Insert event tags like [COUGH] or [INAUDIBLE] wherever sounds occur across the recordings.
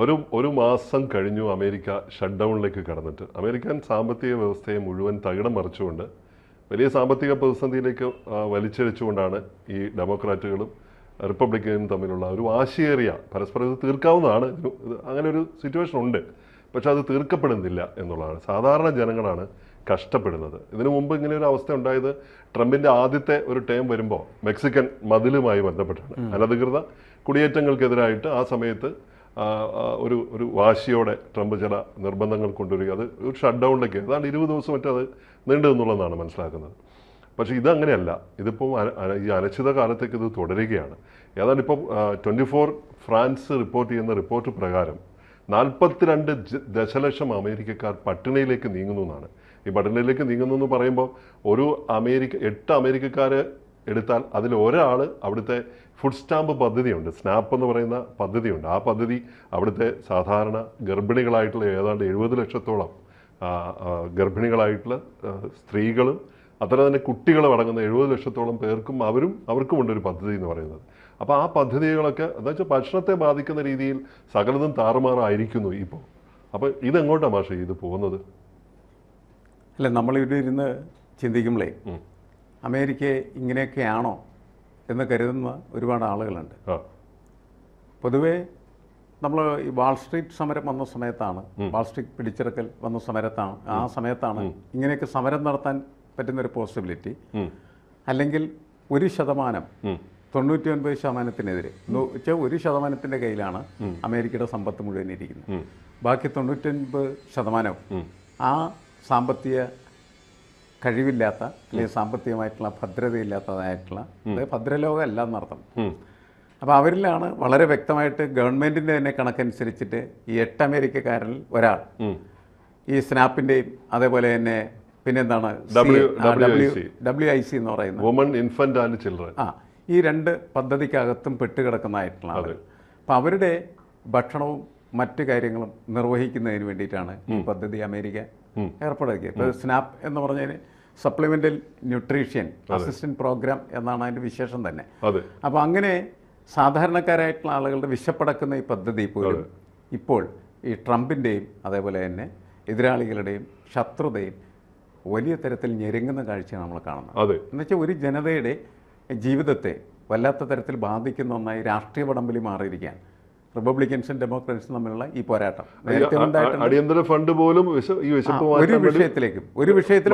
ഒരു ഒരു മാസം കഴിഞ്ഞു അമേരിക്ക ഷട്ട് ഡൗണിലേക്ക് കടന്നിട്ട്. അമേരിക്കൻ സാമ്പത്തിക വ്യവസ്ഥയെ മുഴുവൻ തകിടം മറിച്ചുകൊണ്ട് വലിയ സാമ്പത്തിക പ്രതിസന്ധിയിലേക്ക് ആ, ഈ ഡെമോക്രാറ്റുകളും റിപ്പബ്ലിക്കനും തമ്മിലുള്ള ഒരു വാശിയേറിയ പരസ്പരം ഇത് തീർക്കാവുന്നതാണ്. അങ്ങനെ ഒരു സിറ്റുവേഷൻ ഉണ്ട്. പക്ഷെ അത് തീർക്കപ്പെടുന്നില്ല എന്നുള്ളതാണ്. സാധാരണ ജനങ്ങളാണ് കഷ്ടപ്പെടുന്നത്. ഇതിനു മുമ്പ് ഇങ്ങനെ ഒരു അവസ്ഥ ഉണ്ടായത് ട്രംപിന്റെ ആദ്യത്തെ ഒരു ടേം വരുമ്പോൾ മെക്സിക്കൻ മതിലുമായി ബന്ധപ്പെട്ടാണ്. അനധികൃത കുടിയേറ്റങ്ങൾക്കെതിരായിട്ട് ആ സമയത്ത് ഒരു ഒരു വാശിയോടെ ട്രംപ് ചില നിർബന്ധങ്ങൾ കൊണ്ടുവരിക. അത് ഒരു ഷട്ട് ഡൗണിലേക്ക് അതാണ് ഇരുപത് ദിവസം മറ്റേ അത് നീണ്ടു എന്നുള്ളതാണ് മനസ്സിലാക്കുന്നത്. പക്ഷേ ഇതങ്ങനെയല്ല. ഇതിപ്പോൾ ഈ അനിശ്ചിത കാലത്തേക്ക് ഇത് തുടരുകയാണ്. ഏതാണ്ട് ഇപ്പം ട്വന്റി ഫോർ ഫ്രാൻസ് റിപ്പോർട്ട് ചെയ്യുന്ന റിപ്പോർട്ട് പ്രകാരം നാൽപ്പത്തിരണ്ട് ദശലക്ഷം അമേരിക്കക്കാർ പട്ടിണിയിലേക്ക് നീങ്ങുന്നു എന്നാണ്. ഈ പട്ടിണിയിലേക്ക് നീങ്ങുന്നു എന്ന് പറയുമ്പോൾ ഒരു അമേരിക്ക എട്ട് അമേരിക്കക്കാർ എടുത്താൽ അതിൽ ഒരാൾ അവിടുത്തെ ഫുഡ് സ്റ്റാമ്പ് പദ്ധതിയുണ്ട്. സ്നാപ്പ് എന്ന് പറയുന്ന പദ്ധതിയുണ്ട്. ആ പദ്ധതി അവിടുത്തെ സാധാരണ ഗർഭിണികളായിട്ടുള്ള ഏതാണ്ട് എഴുപത് ലക്ഷത്തോളം ഗർഭിണികളായിട്ടുള്ള സ്ത്രീകളും അത്ര തന്നെ കുട്ടികളും അടങ്ങുന്ന എഴുപത് ലക്ഷത്തോളം പേർക്കും അവരും അവർക്കുമുണ്ട് ഒരു പദ്ധതി എന്ന് പറയുന്നത്. അപ്പോൾ ആ പദ്ധതികളൊക്കെ എന്താ വെച്ചാൽ ഭക്ഷണത്തെ ബാധിക്കുന്ന രീതിയിൽ സകലതും താറുമാറായിരിക്കുന്നു ഇപ്പോൾ. അപ്പോൾ ഇതെങ്ങോട്ടാണ് മാഷേ ഇത് പോകുന്നത്? അല്ല നമ്മളിവിടെ ഇരുന്ന് ചിന്തിക്കുമ്പോഴേ അമേരിക്ക ഇങ്ങനെയൊക്കെയാണോ എന്ന് കരുതുന്ന ഒരുപാട് ആളുകളുണ്ട്. പൊതുവേ നമ്മൾ ഈ വാൾസ്ട്രീറ്റ് സമരം വന്ന സമയത്താണ് വാൾസ്ട്രീറ്റ് പിടിച്ചെടുക്കൽ വന്ന സമരത്താണ് ആ സമയത്താണ് ഇങ്ങനെയൊക്കെ സമരം നടത്താൻ പറ്റുന്നൊരു പോസിബിലിറ്റി. അല്ലെങ്കിൽ ഒരു ശതമാനം. തൊണ്ണൂറ്റി ഒൻപത് ശതമാനത്തിനെതിരെ എന്ന് വെച്ചാൽ ഒരു ശതമാനത്തിന്റെ കയ്യിലാണ് അമേരിക്കയുടെ സമ്പത്ത് മുഴുവൻ ഇരിക്കുന്നത്. ബാക്കി തൊണ്ണൂറ്റൊൻപത് ശതമാനവും. ആ സാമ്പത്തിക കഴിവില്ലാത്ത അല്ലെങ്കിൽ സാമ്പത്തികമായിട്ടുള്ള ഭദ്രതയില്ലാത്തതായിട്ടുള്ള അതായത് ഭദ്രലോകം അല്ല എന്നർത്ഥം. അപ്പോൾ അവരിലാണ് വളരെ വ്യക്തമായിട്ട് ഗവൺമെന്റിന്റെ തന്നെ കണക്കനുസരിച്ചിട്ട് ഈ എട്ട് അമേരിക്കക്കാരിൽ ഒരാൾ. ഈ സ്നാപ്പിന്റെയും അതേപോലെ തന്നെ പിന്നെന്താണ്. ഡബ്ല്യു ഐ സി എന്ന് പറയുന്നത്. വുമൺ ഇൻഫന്റ് ആൻഡ് ചിൽഡ്രൻ ആ ഈ രണ്ട് പദ്ധതിക്കകത്തും പെട്ടുകിടക്കുന്നതായിട്ടുള്ള ആളുകൾ അപ്പം അവരുടെ ഭക്ഷണവും മറ്റു കാര്യങ്ങളും നിർവഹിക്കുന്നതിന് വേണ്ടിയിട്ടാണ് ഈ പദ്ധതി അമേരിക്ക ഏർപ്പെടുത്തിയത് ഇപ്പോൾ സ്നാപ്പ് എന്ന് പറഞ്ഞതിന് സപ്ലിമെന്റൽ ന്യൂട്രീഷ്യൻ അസിസ്റ്റന്റ് പ്രോഗ്രാം എന്നാണ് അതിന്റെ വിശേഷം തന്നെ. അപ്പോൾ അങ്ങനെ സാധാരണക്കാരായിട്ടുള്ള ആളുകളുടെ വിശപ്പടക്കുന്ന ഈ പദ്ധതി പോലും ഇപ്പോൾ ഈ ട്രംപിന്റെയും അതേപോലെ തന്നെ എതിരാളികളുടെയും ശത്രുതയും വലിയ തരത്തിൽ ഞെരുങ്ങുന്ന കാഴ്ച നമ്മൾ കാണുന്നത്. എന്നുവെച്ചാൽ ഒരു ജനതയുടെ ജീവിതത്തെ വല്ലാത്ത തരത്തിൽ ബാധിക്കുന്ന ഒന്നായി രാഷ്ട്രീയ പടമ്പിൽ മാറിയിരിക്കുകയാണ്. റിപ്പബ്ലിക്കൻസും ഡെമോക്രാറ്റ്സും തമ്മിലുള്ള ഈ പോരാട്ടം. അടിയന്തര ഫണ്ട് പോലും ഒരു വിഷയത്തിലേക്കും ഒരു വിഷയത്തിൽ.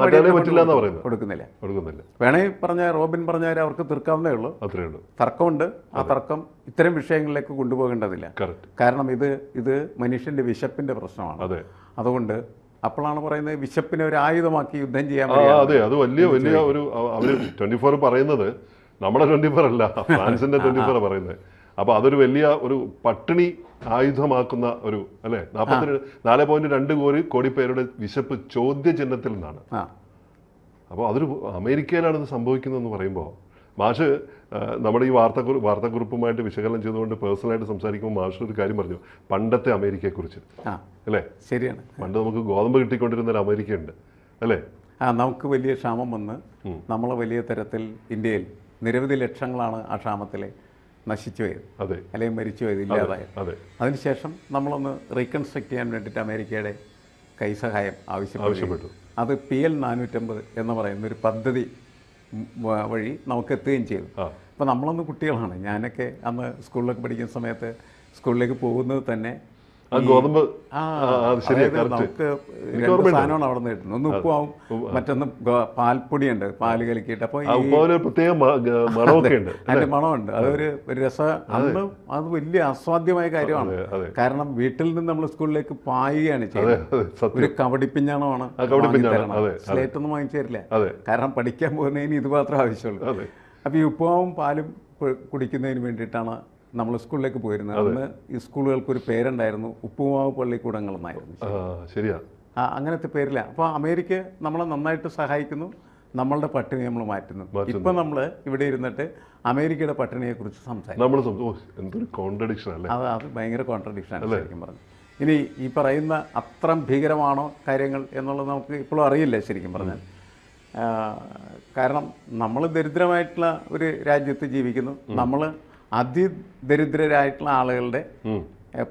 കൊടുക്കുന്നില്ല. കൊടുക്കുന്നില്ല. വേണേ പറഞ്ഞ റോബിൻ പറഞ്ഞാൽ അവർക്ക് തീർക്കാവുന്നേ ഉള്ളൂ. അത്രേ ഉള്ളൂ. തർക്കമുണ്ട്. ആ തർക്കം ഇത്തരം വിഷയങ്ങളിലേക്ക് കൊണ്ടുപോകേണ്ടതില്ല. കാരണം ഇത് ഇത് മനുഷ്യന്റെ വിശപ്പിന്റെ പ്രശ്നമാണ്. അതെ. അതുകൊണ്ട് അപ്പോഴാണ് പറയുന്നത് വിശപ്പിനെ ഒരു ആയുധമാക്കി യുദ്ധം ചെയ്യാൻ അതെ. അത് വലിയ വലിയ ഒരു അവർ ട്വന്റി ഫോർ പറയുന്നത് നമ്മുടെ ട്വന്റി ഫോർ അല്ല. [LAUGHS] ഫ്രാൻസിന്റെ ട്വന്റി ഫോർ പറയുന്നത്. അപ്പൊ അതൊരു വലിയ ഒരു പട്ടിണി ആയുധമാക്കുന്ന ഒരു അല്ലെ? നാൽപ്പത്തി നാല് പോയിന്റ് രണ്ട് കോടി കോടി പേരുടെ വിശപ്പ് ചോദ്യ ചിഹ്നത്തിൽ നിന്നാണ് അപ്പൊ അപ്പോൾ അതൊരു അമേരിക്കയിലാണ് ഇത് സംഭവിക്കുന്നതെന്ന് പറയുമ്പോൾ മാഷ് നമ്മുടെ ഈ വാർത്ത വാർത്താക്കുറിപ്പുമായിട്ട് വിശകലനം ചെയ്തുകൊണ്ട് പേഴ്സണലായിട്ട് സംസാരിക്കുമ്പോൾ മാഷ് ഒരു കാര്യം പറഞ്ഞു പണ്ടത്തെ അമേരിക്കയെക്കുറിച്ച്. അല്ലേ? ശരിയാണ്. പണ്ട് നമുക്ക് ഗോതമ്പ് കിട്ടിക്കൊണ്ടിരുന്ന ഒരു അമേരിക്കയുണ്ട് അല്ലേ? ആ നമുക്ക് വലിയ ക്ഷാമം വന്ന് നമ്മളെ വലിയ തരത്തിൽ ഇന്ത്യയിൽ നിരവധി ലക്ഷങ്ങളാണ് ആ ക്ഷാമത്തിൽ നശിച്ചു പോയത് അതെ. അല്ലെങ്കിൽ മരിച്ചു പോയത് ഇല്ലാതായത് അതെ. അതിനുശേഷം നമ്മളൊന്ന് റീകൺസ്ട്രക്ട് ചെയ്യാൻ വേണ്ടിയിട്ട് അമേരിക്കയുടെ കൈസഹായം ആവശ്യപ്പെട്ടു. ആവശ്യപ്പെട്ടു. അത് പി എൽ നാനൂറ്റമ്പത് എന്ന് പറയുന്ന ഒരു പദ്ധതി വഴി നമുക്ക് എത്തുകയും ചെയ്തു. അപ്പോൾ നമ്മളൊന്ന് കുട്ടികളാണ്. ഞാനൊക്കെ അന്ന് സ്കൂളിലൊക്കെ പഠിക്കുന്ന സമയത്ത് സ്കൂളിലേക്ക് പോകുന്നത് തന്നെ ആ ഗോതമ്പ്. നമുക്ക് രണ്ട് സാധനമാണ് അവിടെ നിന്ന് കിട്ടുന്നത്. ഒന്ന് ഉപ്പുമാവും മറ്റൊന്ന് പാൽപ്പൊടി പാൽപ്പൊടിയുണ്ട് പാൽ കലക്കിയിട്ട്. അപ്പോൾ ഉപ്പാവിന് പ്രത്യേക ഉണ്ട് അതിന്റെ മണമുണ്ട്. അതൊരു രസ അന്ന് അത് വലിയ അസാധ്യമായ കാര്യമാണ്. കാരണം വീട്ടിൽ നിന്ന് നമ്മൾ സ്കൂളിലേക്ക് പായുകയാണ് ചെയ്യുന്നത്. ഒരു കവടിപ്പിഞ്ഞാണമാണ്. സ്ലേറ്റ് ഒന്നും വാങ്ങിച്ചു തരില്ല. കാരണം പഠിക്കാൻ പോകുന്നതിന് ഇത് മാത്രമേ ആവശ്യമുള്ളൂ. അപ്പോൾ ഈ ഉപ്പുമാവും പാലും കുടിക്കുന്നതിന് വേണ്ടിയിട്ടാണ് നമ്മൾ സ്കൂളിലേക്ക് പോയിരുന്നത് അന്ന് ഈ സ്കൂളുകൾക്ക് ഒരു പേരുണ്ടായിരുന്നു. ഉപ്പുമാവ് പള്ളിക്കൂടങ്ങൾ എന്നായിരുന്നു ആ ശരിയാ. ആ അങ്ങനത്തെ പേരില്ല അപ്പോൾ അമേരിക്ക നമ്മളെ നന്നായിട്ട് സഹായിക്കുന്നു. നമ്മളുടെ പട്ടിണി നമ്മൾ മാറ്റുന്നു. ഇപ്പൊ നമ്മൾ ഇവിടെ ഇരുന്നിട്ട് അമേരിക്കയുടെ പട്ടിണിയെ കുറിച്ച് സംസാരിക്കും കോൺട്രഡിക്ഷൻ അത് അത് ഭയങ്കര കോൺട്രഡിക്ഷനാണ് ശരിക്കും പറഞ്ഞു. ഇനി ഈ പറയുന്ന അത്ര ഭീകരമാണോ കാര്യങ്ങൾ എന്നുള്ളത് നമുക്ക് ഇപ്പോഴും അറിയില്ല ശരിക്കും പറഞ്ഞാൽ കാരണം നമ്മൾ ദരിദ്രമായിട്ടുള്ള ഒരു രാജ്യത്ത് ജീവിക്കുന്നു. നമ്മൾ അതിദരിദ്രരായിട്ടുള്ള ആളുകളുടെ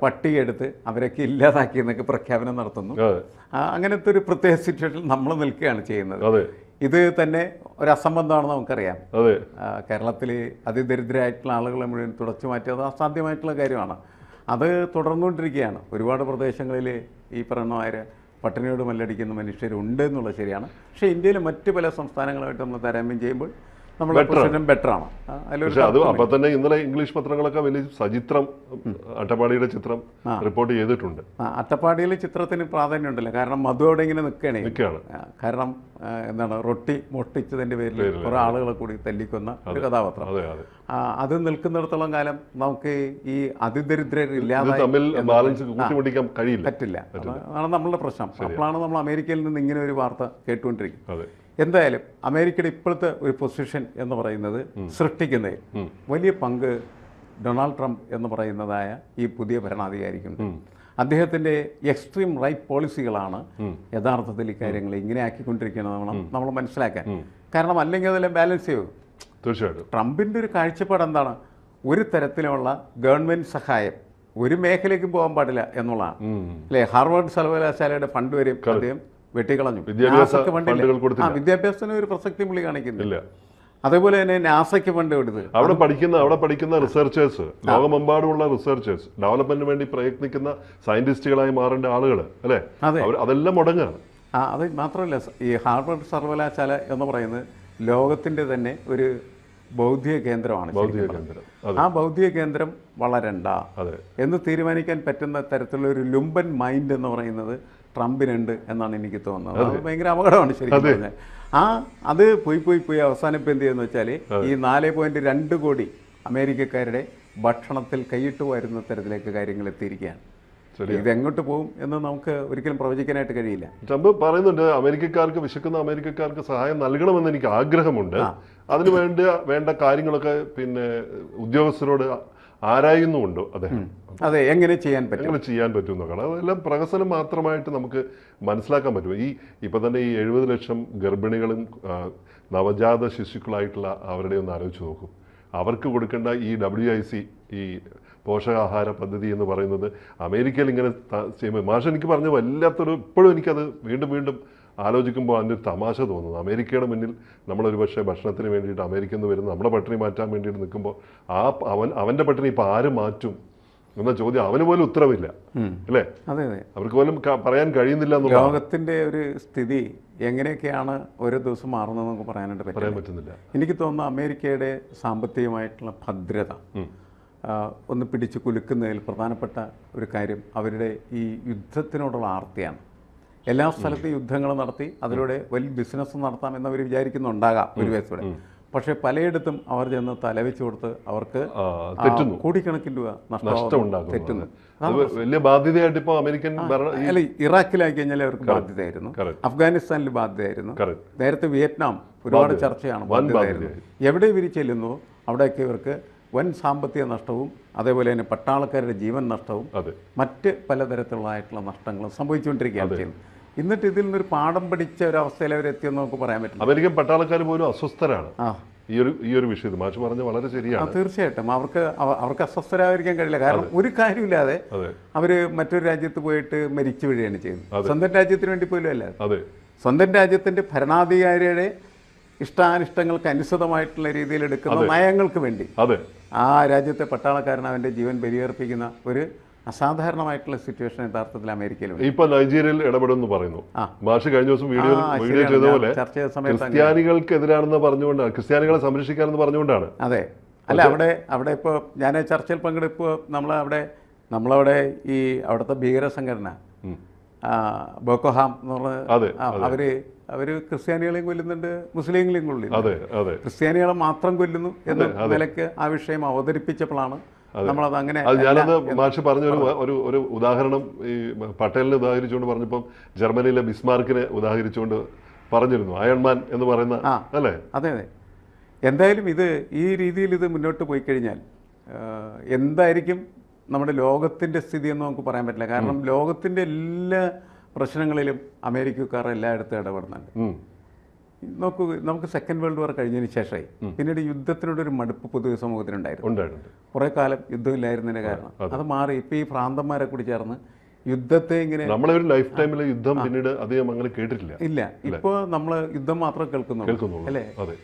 പട്ടിക എടുത്ത് പട്ടികയെടുത്ത് അവരൊക്കെ ഇല്ലാതാക്കി എന്നൊക്കെ പ്രഖ്യാപനം നടത്തുന്നു. അങ്ങനത്തെ ഒരു പ്രത്യേക സിറ്റുവേഷൻ നമ്മൾ നിൽക്കുകയാണ് ചെയ്യുന്നത്. ഇത് തന്നെ ഒരു അസംബന്ധമാണെന്ന് നമുക്കറിയാം. കേരളത്തിൽ അതിദരിദ്രരായിട്ടുള്ള ആളുകളെ മുഴുവൻ തുടച്ചു മാറ്റിയത് അസാധ്യമായിട്ടുള്ള കാര്യമാണ്. അത് തുടർന്നുകൊണ്ടിരിക്കുകയാണ്. ഒരുപാട് പ്രദേശങ്ങളിൽ ഈ പറഞ്ഞമാര് പട്ടിണിയോട് മല്ലടിക്കുന്ന മനുഷ്യരുണ്ട് എന്നുള്ളത് ശരിയാണ്. പക്ഷേ ഇന്ത്യയിലെ മറ്റ് പല സംസ്ഥാനങ്ങളുമായിട്ട് നമ്മൾ താരതമ്യം ചെയ്യുമ്പോൾ നമ്മുടെ പക്ഷെ അത് അപ്പൊ തന്നെ ഇന്നലെ ഇംഗ്ലീഷ് പത്രങ്ങളൊക്കെ വലിയ സചിത്രം അട്ടപ്പാടിയുടെ ചിത്രം റിപ്പോർട്ട് ചെയ്തിട്ടുണ്ട്. അട്ടപ്പാടിയിലെ ചിത്രത്തിന് പ്രാധാന്യം ഉണ്ടല്ലോ. കാരണം മധു അവിടെ ഇങ്ങനെ നിൽക്കണേ നിൽക്കുകയാണ്. കാരണം എന്താണ് റൊട്ടി മോഷ്ടിച്ചതിന്റെ പേരിൽ കുറേ ആളുകളെ കൂടി തല്ലിക്കൊന്ന ഒരു കഥാപാത്രം. അതെ നിൽക്കുന്നിടത്തോളം കാലം നമുക്ക് ഈ അതിദരിദ്രരില്ലാതെ കഴിയില്ല. പറ്റില്ല. അതാണ് നമ്മളുടെ പ്രശ്നം. അപ്പോഴാണ് നമ്മൾ അമേരിക്കയിൽ നിന്ന് ഇങ്ങനെ ഒരു വാർത്ത കേട്ടുകൊണ്ടിരിക്കുന്നത്. എന്തായാലും അമേരിക്കയുടെ ഇപ്പോഴത്തെ ഒരു പൊസിഷൻ എന്ന് പറയുന്നത് സൃഷ്ടിക്കുന്നതിൽ വലിയ പങ്ക് ഡൊണാൾഡ് ട്രംപ് എന്ന് പറയുന്നതായ ഈ പുതിയ ഭരണാധികാരിക്കുണ്ട്. അദ്ദേഹത്തിന്റെ എക്സ്ട്രീം റൈറ്റ് പോളിസികളാണ് യഥാർത്ഥത്തിൽ ഈ കാര്യങ്ങൾ ഇങ്ങനെ ആക്കിക്കൊണ്ടിരിക്കുന്നത് നമ്മൾ നമ്മൾ മനസ്സിലാക്കാൻ. കാരണം അല്ലെങ്കിൽ അതെല്ലാം ബാലൻസ് ചെയ്യും. തീർച്ചയായിട്ടും. ട്രംപിന്റെ ഒരു കാഴ്ചപ്പാട് എന്താണ്? ഒരു തരത്തിലുള്ള ഗവൺമെന്റ് സഹായം ഒരു മേഖലയ്ക്കും പോകാൻ പാടില്ല എന്നുള്ളതാണ്. അല്ലെ? ഹാർവാർഡ് സർവകലാശാലയുടെ ഫണ്ട് വരെയും അദ്ദേഹം വെട്ടിക്കളഞ്ഞു. നാസയ്ക്ക് കൊടുത്തില്ല. ആ വിദ്യാഭ്യാസത്തിന് ഒരു പ്രസക്തി പുള്ളി കാണിക്കുന്നില്ല. അതേപോലെ തന്നെ നാസയ്ക്ക് ഫണ്ട് കൊടുത്ത്. അവിടെ പഠിക്കുന്ന അവിടെ പഠിക്കുന്ന റിസർച്ചേഴ്സ് ലോകമെമ്പാടുമുള്ള റിസർച്ചേഴ്സ് ഡെവലപ്മെന്റിന് വേണ്ടി പ്രയത്നിക്കുന്ന സയന്റിസ്റ്റുകളായി മാറേണ്ട ആളുകൾ അല്ലേ? അതെ. അതെല്ലാം മുടങ്ങാണ്. ആ അത് മാത്രമല്ല ഈ ഹാർവേർഡ് സർവകലാശാല എന്ന് പറയുന്നത് ലോകത്തിന്റെ തന്നെ ഒരു ബൗദ്ധിക കേന്ദ്രമാണ് കേന്ദ്രം. ആ ബൗദ്ധിക കേന്ദ്രം വളരണ്ട എന്ന് തീരുമാനിക്കാൻ പറ്റുന്ന തരത്തിലുള്ള ഒരു ലുംബൻ മൈൻഡ് എന്ന് പറയുന്നത് ട്രംപിനുണ്ട് എന്നാണ് എനിക്ക് തോന്നുന്നത്. അത്. ഭയങ്കര അപകടമാണ് ശരിക്കും പറഞ്ഞാൽ. ആ അത് പോയി പോയി പോയി അവസാനം ഇപ്പം എന്ത് ചെയ്യുന്ന വെച്ചാൽ ഈ നാല് പോയിന്റ് രണ്ട് കോടി അമേരിക്കക്കാരുടെ ഭക്ഷണത്തിൽ കൈയിട്ട് വരുന്ന തരത്തിലേക്ക് കാര്യങ്ങൾ എത്തിയിരിക്കുകയാണ്. ഇത് എങ്ങോട്ട് പോകും എന്ന് നമുക്ക് ഒരിക്കലും പ്രവചിക്കാനായിട്ട് കഴിയില്ല. ട്രംപ് പറയുന്നുണ്ട് അമേരിക്കക്കാർക്ക് വിശക്കുന്ന അമേരിക്കക്കാർക്ക് സഹായം നൽകണമെന്ന് എനിക്ക് ആഗ്രഹമുണ്ട്. അതിനു വേണ്ട വേണ്ട കാര്യങ്ങളൊക്കെ പിന്നെ ഉദ്യോഗസ്ഥരോട് ആരായുന്നുമുണ്ട് അദ്ദേഹം? അതെ എങ്ങനെ ചെയ്യാൻ പറ്റും? എങ്ങനെ ചെയ്യാൻ പറ്റും എന്നൊക്കെയാണ് അതെല്ലാം പ്രഹസനം മാത്രമായിട്ട് നമുക്ക് മനസ്സിലാക്കാൻ പറ്റും. ഈ ഇപ്പം തന്നെ ഈ എഴുപത് ലക്ഷം ഗർഭിണികളും നവജാത ശിശുക്കളായിട്ടുള്ള അവരുടെ ഒന്ന് ആലോചിച്ച് നോക്കും. അവർക്ക് കൊടുക്കേണ്ട ഈ ഡബ്ല്യു ഐ സി ഈ പോഷകാഹാര പദ്ധതി എന്ന് പറയുന്നത് അമേരിക്കയിൽ ഇങ്ങനെ ചെയ്യുമ്പോൾ മാഷ എനിക്ക് പറഞ്ഞ വല്ലാത്തൊരു ഇപ്പോഴും എനിക്കത് വീണ്ടും വീണ്ടും ആലോചിക്കുമ്പോൾ അതിന്റെ തമാശ തോന്നുന്നു. അമേരിക്കയുടെ മുന്നിൽ നമ്മളൊരു പക്ഷേ ഭക്ഷണത്തിന് വേണ്ടിയിട്ട് അമേരിക്കയിൽ നിന്ന് വരുന്ന നമ്മുടെ പട്ടിണി മാറ്റാൻ വേണ്ടിയിട്ട് നിൽക്കുമ്പോൾ ആ അവൻ അവന്റെ പട്ടിണി ഇപ്പോൾ ആര് മാറ്റും എന്ന ചോദ്യം അവന് പോലും ഉത്തരവില്ല. അല്ലേ? അതെ അതെ. അവർക്ക് പോലും പറയാൻ കഴിയുന്നില്ല ലോകത്തിന്റെ ലോകത്തിന്റെ ഒരു സ്ഥിതി എങ്ങനെയൊക്കെയാണ് ഓരോ ദിവസം മാറുന്നത് നമുക്ക് പറയാനായിട്ട് പറയാൻ പറ്റുന്നില്ല. എനിക്ക് തോന്നുന്നു അമേരിക്കയുടെ സാമ്പത്തികമായിട്ടുള്ള ഭദ്രത ഒന്ന് പിടിച്ച് കുലുക്കുന്നതിൽ പ്രധാനപ്പെട്ട ഒരു കാര്യം അവരുടെ ഈ യുദ്ധത്തിനോടുള്ള ആർത്തിയാണ്. എല്ലാ സ്ഥലത്തും യുദ്ധങ്ങൾ നടത്തി അതിലൂടെ വലിയ ബിസിനസ് നടത്താം എന്നവർ വിചാരിക്കുന്നുണ്ടാകാം ഒരു വയസ്സോടെ പക്ഷെ പലയിടത്തും അവർ ചെന്ന് തലവെച്ച് കൊടുത്ത് അവർക്ക് കോടിക്കണക്കിന് രൂപ നഷ്ടം തെറ്റുന്നു. വലിയ ബാധ്യതയായിട്ട് ഇപ്പോൾ അമേരിക്കൻ അല്ല ഇറാഖിലാക്കി കഴിഞ്ഞാൽ അവർക്ക് ബാധ്യതയായിരുന്നു. അഫ്ഗാനിസ്ഥാനിൽ ബാധ്യതയായിരുന്നു. നേരത്തെ വിയറ്റ്നാം ഒരുപാട് ചർച്ചയാണ് ബാധ്യതയായിരുന്നു. എവിടെ ഇവർ ചെല്ലുന്നു അവിടെയൊക്കെ ഇവർക്ക് വൻ സാമ്പത്തിക നഷ്ടവും അതേപോലെ തന്നെ പട്ടാളക്കാരുടെ ജീവൻ നഷ്ടവും മറ്റ് പലതരത്തിലുള്ളതായിട്ടുള്ള നഷ്ടങ്ങളും സംഭവിച്ചുകൊണ്ടിരിക്കുകയാണ് ചെയ്യുന്നത്. എന്നിട്ട് ഇതിൽ നിന്നൊരു പാഠം പഠിച്ച ഒരു അവസ്ഥയിൽ അവരെത്തിയെന്ന് നമുക്ക് പറയാൻ പറ്റും അമേരിക്കൻ പട്ടാളക്കാർ പോലും അസ്വസ്ഥരാണ്. ഈ ഒരു ഈ ഒരു വിഷയത്തിൽ. മാഷ് പറഞ്ഞ വളരെ ശരിയാണ്. തീർച്ചയായിട്ടും. അവർക്ക് അവ- അവർക്ക് അസ്വസ്ഥരായിരിക്കാൻ കഴിയില്ല. കാരണം ഒരു കാര്യമില്ലാതെ അവർ അവർ മറ്റൊരു രാജ്യത്ത് പോയിട്ട് മരിച്ചു വീഴുകയാണ് ചെയ്യുന്നത്. സ്വന്തം രാജ്യത്തിന് വേണ്ടി പോലും അല്ല. അതെ. സ്വന്തം രാജ്യത്തിന്റെ ഭരണാധികാരിയുടെ ഇഷ്ടാനിഷ്ടങ്ങൾക്ക് അനുസൃതമായിട്ടുള്ള രീതിയിൽ എടുക്കുന്ന നയങ്ങൾക്ക് വേണ്ടി അതെ. ആ രാജ്യത്തെ പട്ടാളക്കാരൻ അവന്റെ ജീവൻ ബലിയർപ്പിക്കുന്ന ഒരു അസാധാരണമായിട്ടുള്ള സിറ്റുവേഷൻ യഥാർത്ഥത്തിൽ അമേരിക്കയിലും ഇപ്പൊ നൈജീരിയയിൽ ഇടപെടുമെന്ന് പറയുന്നു. മാഷ് കഴിഞ്ഞ ദിവസം വീഡിയോ വീഡിയോ ചെയ്ത പോലെ ക്രിസ്ത്യാനികൾക്കെതിരാണെന്ന് പറഞ്ഞുകൊണ്ടാണ് ക്രിസ്ത്യാനികളെ സംരക്ഷിക്കാനെന്ന് പറഞ്ഞുകൊണ്ടാണ്. അതെ. അല്ല അവിടെ അവിടെ ഇപ്പോൾ ഞാൻ ചർച്ചയിൽ പങ്കെടുപ്പോൾ നമ്മളവിടെ നമ്മളവിടെ ഈ അവിടുത്തെ ഭീകര സംഘടന ബോക്കോഹാം എന്ന് പറഞ്ഞ അവർ അവർ ക്രിസ്ത്യാനികളെയും കൊല്ലുന്നുണ്ട് മുസ്ലിങ്ങളെയും കൊല്ലുന്നു ക്രിസ്ത്യാനികളെ മാത്രം കൊല്ലുന്നു എന്ന നിലയ്ക്ക് ആ വിഷയം അവതരിപ്പിച്ചപ്പോഴാണ് നമ്മളത് അങ്ങനെ അത് ഞാനത് മാഷ് പറഞ്ഞ. ഒരു ഒരു ഒരു ഉദാഹരണം ഈ പട്ടേലിനെ ഉദാഹരിച്ചുകൊണ്ട് പറഞ്ഞപ്പം ജർമ്മനിയിലെ ബിസ്മാർക്കിനെ ഉദാഹരിച്ചുകൊണ്ട് പറഞ്ഞിരുന്നു അയൺമാൻ എന്ന് പറയുന്ന അല്ലേ? അതെ അതെ. എന്തായാലും ഇത് ഈ രീതിയിൽ ഇത് മുന്നോട്ട് പോയി കഴിഞ്ഞാൽ എന്തായിരിക്കും നമ്മുടെ ലോകത്തിന്റെ സ്ഥിതി എന്ന് നമുക്ക് പറയാൻ പറ്റില്ല. കാരണം ലോകത്തിന്റെ എല്ലാ പ്രശ്നങ്ങളിലും അമേരിക്കക്കാർ എല്ലായിടത്തും ഇടപെടുന്നുണ്ട്. നോക്കൂ നമുക്ക് സെക്കൻഡ് വേൾഡ് വാർ കഴിഞ്ഞതിന് ശേഷമായി പിന്നീട് യുദ്ധത്തിനോടൊരു മടുപ്പ് പൊതുവെ സമൂഹത്തിനുണ്ടായിരുന്നു. കുറേ കാലം യുദ്ധമില്ലായിരുന്നതിന് കാരണം. അത്. മാറി. ഇപ്പൊ ഈ ഭ്രാന്തന്മാരെ കൂടി ചേർന്ന് യുദ്ധത്തെ ഇങ്ങനെ നമ്മളെ ഒരു ലൈഫ് ടൈമിൽ യുദ്ധം പിന്നീട് അധികം അങ്ങനെ കേട്ടിട്ടില്ല. ഇല്ല. ഇപ്പോ നമ്മൾ യുദ്ധം മാത്രം കേൾക്കുന്നുള്ളൂ. അല്ലേ?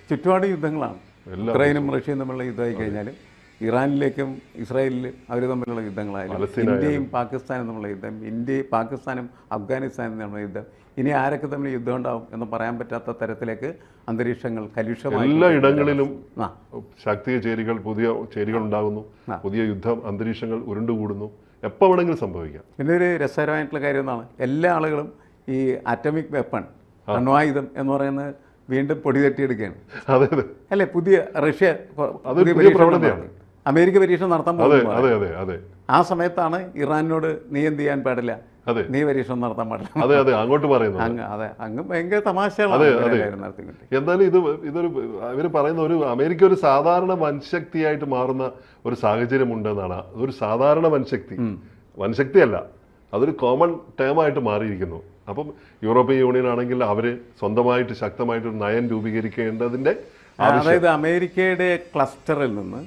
ചുറ്റുപാട് യുദ്ധങ്ങളാണ്. ഉക്രൈനും റഷ്യയും തമ്മിലുള്ള യുദ്ധമായി കഴിഞ്ഞാൽ ഇറാനിലേക്കും ഇസ്രായേലിലും അവർ തമ്മിലുള്ള യുദ്ധങ്ങളായാലും ഇന്ത്യയും പാകിസ്ഥാനും തമ്മിലുള്ള യുദ്ധം ഇന്ത്യയും പാകിസ്ഥാനും അഫ്ഗാനിസ്ഥാനും തമ്മിലുള്ള യുദ്ധം ഇനി ആരൊക്കെ തമ്മിൽ യുദ്ധം ഉണ്ടാവും എന്ന് പറയാൻ പറ്റാത്ത തരത്തിലേക്ക് അന്തരീക്ഷങ്ങൾ കലുഷമായി എല്ലാ ഇടങ്ങളിലും ശാക്തിക ചേരികൾ പുതിയ ചേരികൾ ഉണ്ടാകുന്നു. പുതിയ യുദ്ധം അന്തരീക്ഷങ്ങൾ ഉരുണ്ടുകൂടുന്നു. എപ്പോൾ വേണമെങ്കിലും സംഭവിക്കാം. പിന്നെ ഒരു രസകരമായിട്ടുള്ള കാര്യം എന്നാണ് എല്ലാ ആളുകളും ഈ അറ്റമിക് വെപ്പൺ അണ്വായുധം എന്ന് പറയുന്നത് വീണ്ടും പൊടി തട്ടിയെടുക്കുകയാണ്. അതെ അതെ. അല്ലേ? പുതിയ റഷ്യ പുതിയ പ്രവണതയാണ്. അമേരിക്ക പരീക്ഷണം നടത്താൻ പോകുന്നത് ആ സമയത്താണ് ഇറാനോട് നീ എന്ത് ചെയ്യാൻ പാടില്ല? അതെ. നീ പരീക്ഷണം നടത്താൻ പാടില്ല. അതെ അതെ അങ്ങോട്ട് പറയുന്നു അങ്ങ് അതെ അങ്ങ് ഭയങ്കര തമാശകളാണ് ഇവരെല്ലാവരും നടത്തിക്കൊണ്ട്. എന്തായാലും ഇത് ഇതൊരു ഇവർ പറയുന്ന ഒരു അമേരിക്ക ഒരു സാധാരണ വൻശക്തിയായിട്ട് മാറുന്ന ഒരു സാഹചര്യം ഉണ്ടെന്നാണ് ഒരു സാധാരണ വൻശക്തി വൻശക്തിയല്ല അതൊരു കോമൺ ടേം ആയിട്ട് മാറിയിരിക്കുന്നു. അപ്പം യൂറോപ്യൻ യൂണിയൻ ആണെങ്കിൽ അവർ സ്വന്തമായിട്ട് ശക്തമായിട്ട് ഒരു നയം രൂപീകരിക്കേണ്ടതിന്റെ അതായത് അമേരിക്കയുടെ ക്ലസ്റ്ററിൽ നിന്ന്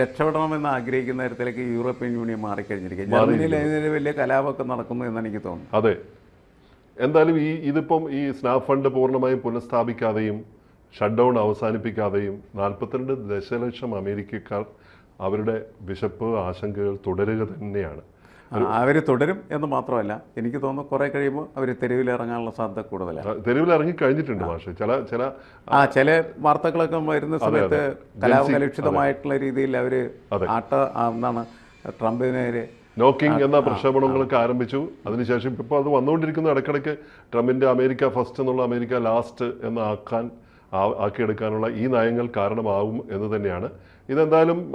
രക്ഷപ്പെടണമെന്ന് ആഗ്രഹിക്കുന്ന തരത്തിലേക്ക് യൂറോപ്യൻ യൂണിയൻ മാറിക്കഴിഞ്ഞിരിക്കുക. ജർമ്മനിയിൽ അതിനൊരു വലിയ കലാപമൊക്കെ നടക്കുന്നു എന്ന് എനിക്ക് തോന്നുന്നു. അതെ. എന്തായാലും ഈ ഇതിപ്പം ഈ സ്നാപ്പ് ഫണ്ട് പൂർണമായും പുനഃസ്ഥാപിക്കാതെയും ഷട്ട് ഡൗൺ അവസാനിപ്പിക്കാതെയും നാൽപ്പത്തിരണ്ട് ദശലക്ഷം അമേരിക്കക്കാർ അവരുടെ വിശപ്പ് ആശങ്കകൾ തുടരുക തന്നെയാണ്. അവർ തുടരും എന്ന് മാത്രമല്ല എനിക്ക് തോന്നുന്നു കുറെ കഴിയുമ്പോൾ അവർ തെരുവിൽ ഇറങ്ങാനുള്ള സാധ്യത കൂടുതലാണ് തെരുവിൽ ഇറങ്ങി കഴിഞ്ഞിട്ടുണ്ട് പക്ഷേ ചില ചില ആ ചില വാർത്തകളൊക്കെ വരുന്ന സമയത്ത് കലാപകലുഷിതമായിട്ടുള്ള രീതിയിൽ അവർ ആട്ട എന്നാണ് എന്താണ് ട്രംപിനെതിരെ നോക്കിംഗ് എന്ന പ്രക്ഷേപണങ്ങളൊക്കെ ആരംഭിച്ചു. അതിനുശേഷം ഇപ്പോൾ അത് വന്നുകൊണ്ടിരിക്കുന്ന. ഇടയ്ക്കിടയ്ക്ക് ട്രംപിന്റെ അമേരിക്ക ഫസ്റ്റ് എന്നുള്ള അമേരിക്ക ലാസ്റ്റ് എന്ന് ആക്കാൻ ആ- ആക്കിയെടുക്കാനുള്ള ഈ നയങ്ങൾ കാരണമാവും എന്ന് തന്നെയാണ്. ഇതെന്തായാലും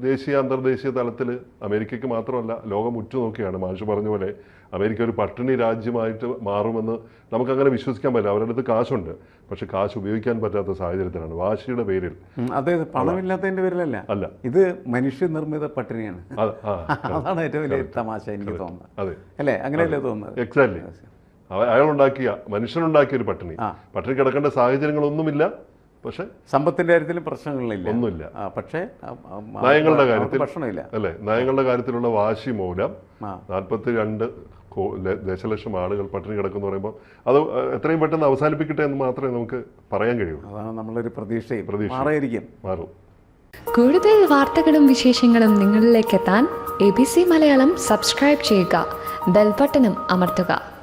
ദേശീയ അന്തർദേശീയ തലത്തിൽ അമേരിക്കയ്ക്ക് മാത്രമല്ല ലോകം ഉറ്റുനോക്കിയാണ്. മാഷ് പറഞ്ഞ പോലെ അമേരിക്ക ഒരു പട്ടിണി രാജ്യമായിട്ട് മാറുമെന്ന് നമുക്കങ്ങനെ വിശ്വസിക്കാൻ പറ്റില്ല. അവരുടെ അടുത്ത് കാശുണ്ട്. പക്ഷെ കാശ് ഉപയോഗിക്കാൻ പറ്റാത്ത സാഹചര്യത്തിലാണ്. വാശിയുടെ പേരിൽ. അതെ അതായത് പണമില്ലാത്തതിന്റെ പേരിലല്ല. അല്ല. ഇത് മനുഷ്യനിർമ്മിത പട്ടിണിയാണ്. അത് [LAUGHS] അതാണ് ഏറ്റവും വലിയ തമാശ എനിക്ക് തോന്നുന്നത്. അതെ. അല്ലേ? അങ്ങനെയല്ലേ തോന്നുന്നത്? എക്സാക്ട്ലി അയാളുണ്ടാക്കിയ മനുഷ്യനുണ്ടാക്കിയ ഒരു പട്ടിണി. പട്ടിണി കിടക്കേണ്ട സാഹചര്യങ്ങളൊന്നുമില്ല. പക്ഷെ സമ്പത്തിന്റെ കാര്യത്തിലും പ്രശ്നങ്ങളില്ല. ഒന്നുമില്ല. പക്ഷേ നയങ്ങളുടെ കാര്യത്തിൽ പ്രശ്നമില്ല. അല്ലെ? നയങ്ങളുടെ കാര്യത്തിലുള്ള വാശി മൂലം. നാൽപ്പത്തി രണ്ട് ദശലക്ഷം ആളുകൾ പട്ടിണി കിടക്കുന്നു പറയുമ്പോൾ അത് എത്രയും പെട്ടെന്ന് അവസാനിപ്പിക്കട്ടെ എന്ന് മാത്രമേ നമുക്ക് പറയാൻ കഴിയൂ അതാണ് നമ്മളൊരു പ്രതീക്ഷയും. പ്രതീക്ഷയും. മാറിയിരിക്കും. മാറും. കൂടുതൽ വാർത്തകളും വിശേഷങ്ങളും നിങ്ങളിലേക്ക് എത്താൻ A B C Malayalam subscribe ചെയ്യുക. ബെൽബട്ടനും അമർത്തുക.